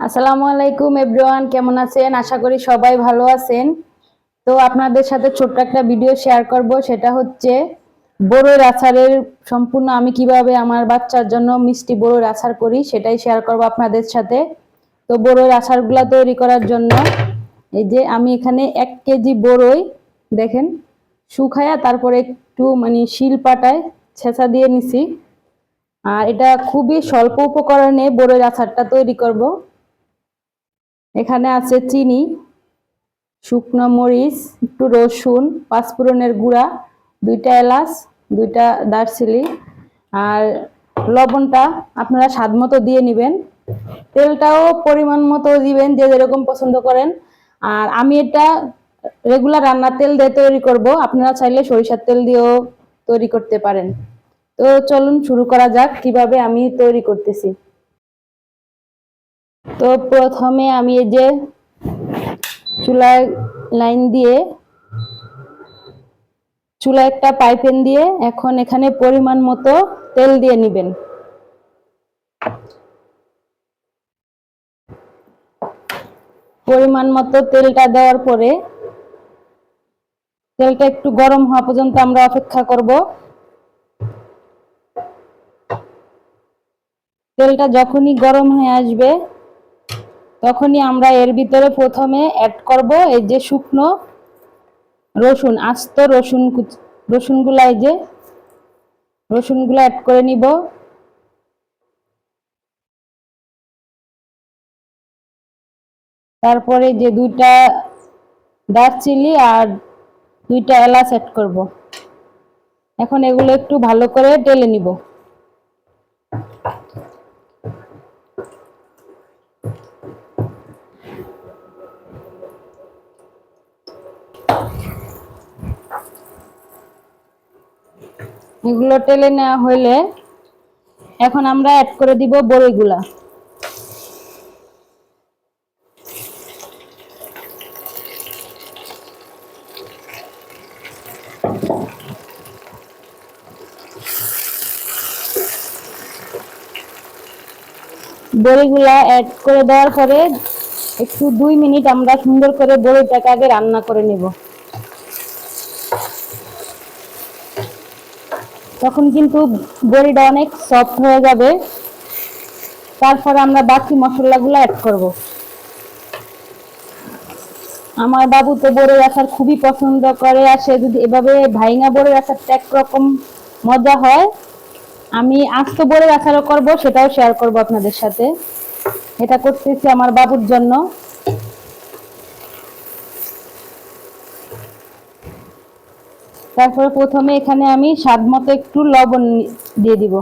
আসসালামু আলাইকুম এভরিওয়ান, কেমন আছেন? আশা করি সবাই ভালো আছেন। তো আপনাদের সাথে ছোট্ট একটা ভিডিও শেয়ার করব, সেটা হচ্ছে বড়ইর আচারের সম্পূর্ণ আমি কীভাবে আমার বাচ্চার জন্য মিষ্টি বড়ইর আচার করি, সেটাই শেয়ার করব আপনাদের সাথে। তো বড়ইর আচারগুলা তৈরি করার জন্য এই যে আমি এখানে এক কেজি বড়ই, দেখেন, শুকায়া তারপরে একটু মানে শিল পাটায় ছেঁচা দিয়ে নিছি। আর এটা খুবই স্বল্প উপকরণে বড়ইর আচারটা তৈরি করব। এখানে আছে চিনি, শুকনো মরিচ, একটু রসুন, পাঁচফোড়নের গুঁড়া, দুইটা এলাচ, দুইটা দারচিনি আর লবণটা আপনারা স্বাদ মতো দিয়ে নেবেন। তেলটাও পরিমাণ মতো দিবেন, যে যেরকম পছন্দ করেন। আর আমি এটা রেগুলার রান্নার তেল দিয়ে তৈরি করব, আপনারা চাইলে সরিষার তেল দিয়েও তৈরি করতে পারেন। তো চলুন শুরু করা যাক, কীভাবে আমি তৈরি করতেছি। তো প্রথমে আমি এই যে চুলায় লাইন দিয়ে চুলা একটা পাইপেন দিয়ে এখন এখানে পরিমাণ মতো তেল দিয়ে নিবেন। পরিমাণ মতো তেলটা দেওয়ার পরে, তেলটা একটু গরম হওয়া পর্যন্ত আমরা অপেক্ষা করব। তেলটা যখনই গরম হয়ে আসবে তখনই আমরা এর ভিতরে প্রথমে অ্যাড করব এই যে শুকনো রসুন, আস্ত রসুন রসুনগুলা এই যে রসুনগুলো অ্যাড করে নিব। তারপরে যে দুইটা দারচিনি আর দুইটা এলাচ অ্যাড করব। এখন এগুলো একটু ভালো করে টেলে নিব। এগুলো টেলে নেওয়া হইলে এখন আমরা অ্যাড করে দিব বড়িগুলা বড়িগুলা অ্যাড করে দেওয়ার পরে একটু দুই মিনিট আমরা সুন্দর করে বড়িটাকে আগে রান্না করে নেব। তখন কিন্তু বড়িটা অনেক সফট হয়ে যাবে। তারপরে আমরা বাকি মশলাগুলো অ্যাড করব। আমার বাবু তো বড়ের আচার খুবই পছন্দ করে আর সে যদি এভাবে ভাইঙা বড়ের আচারটা একরকম মজা হয়, আমি আস্ত বড়ের আচারও করব, সেটাও শেয়ার করব আপনাদের সাথে। এটা করতেছি আমার বাবুর জন্য। তারপরে প্রথমে এখানে আমি স্বাদ মতো একটু লবণ দিয়ে দিব।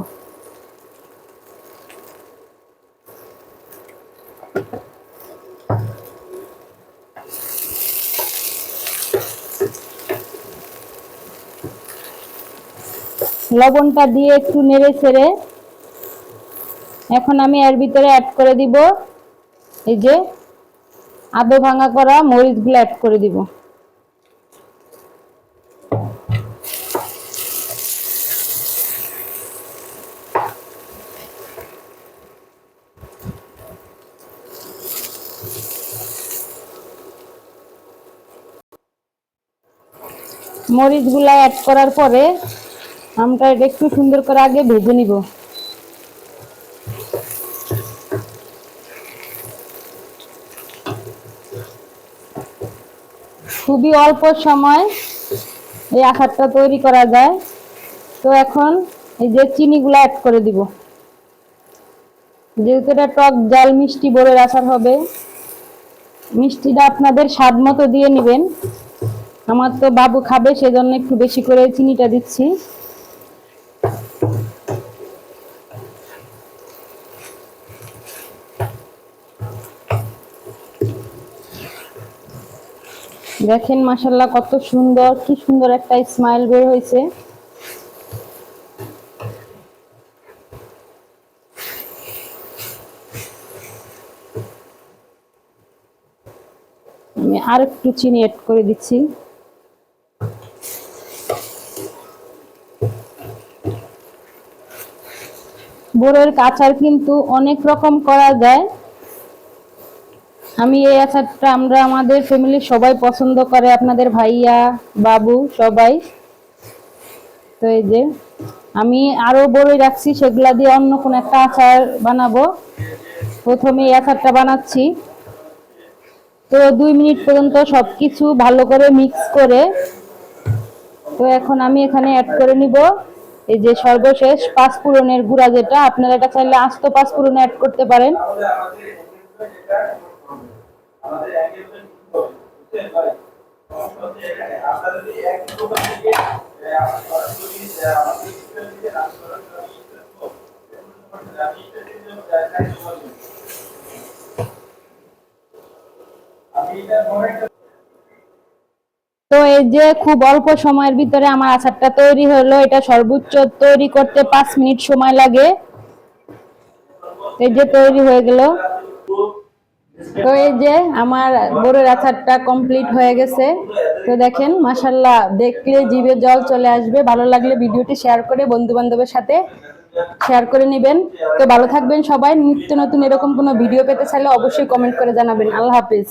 লবণটা দিয়ে একটু নেড়ে ছেড়ে এখন আমি এর ভিতরে অ্যাড করে দিব। এই যে আদো ভাঙা করা মরিচগুলো অ্যাড করে দিব। মরিচগুলা অ্যাড করার পরে আমরা এটা একটু সুন্দর করে আগে ভেজে নিব। খুবই অল্প সময় এই আচারটা তৈরি করা যায়। তো এখন এই যে চিনিগুলো অ্যাড করে দিব। যেহেতু এটা টক জাল মিষ্টি বড়ের আচার হবে, মিষ্টিটা আপনাদের স্বাদ মতো দিয়ে নেবেন। আমার তো বাবু খাবে, সেজন্য একটু বেশি করে চিনিটা দিচ্ছি। দেখেন মাসাল্লাহ কত সুন্দর, কি সুন্দর একটা স্মাইল বের হয়েছে। আর একটু চিনি অ্যাড করে দিচ্ছি। বোরের কাঁচার কিন্তু অনেক রকম করা যায়। আমি এই আচারটা আমরা আমাদের ফ্যামিলির সবাই পছন্দ করে, আপনাদের ভাইয়া, বাবু, সবাই। তো এই যে, আমি আরও বড়ই রাখছি, সেগুলা দিয়ে অন্য কোন একটা আচার বানাবো। প্রথমে এই আচারটা বানাচ্ছি। তো দুই মিনিট পর্যন্ত সবকিছু ভালো করে মিক্স করে, তো এখন আমি এখানে অ্যাড করে নিব। এই যে সর্বশেষ পাঁচফোড়নের গুঁড়া যেটা আপনারা এটা চাইলে আস্ত পাঁচফোড়ন অ্যাড করতে পারেন। তো এই যে খুব অল্প সময়ের ভিতরে আমার আচারটা তৈরি হলো, এটা সর্বোচ্চ তৈরি করতে পাঁচ মিনিট সময় লাগে। এই যে তৈরি হয়ে গেল। তো এই যে আমার বড়ের আচারটা কমপ্লিট হয়ে গেছে। তো দেখেন মাসাল্লাহ দেখলে জিভে জল চলে আসবে। ভালো লাগলে ভিডিওটি শেয়ার করে বন্ধু বান্ধবের সাথে শেয়ার করে নেবেন। তো ভালো থাকবেন সবাই। নিত্য নতুন এরকম কোনো ভিডিও পেতে চাইলে অবশ্যই কমেন্ট করে জানাবেন। আল্লাহ হাফিজ।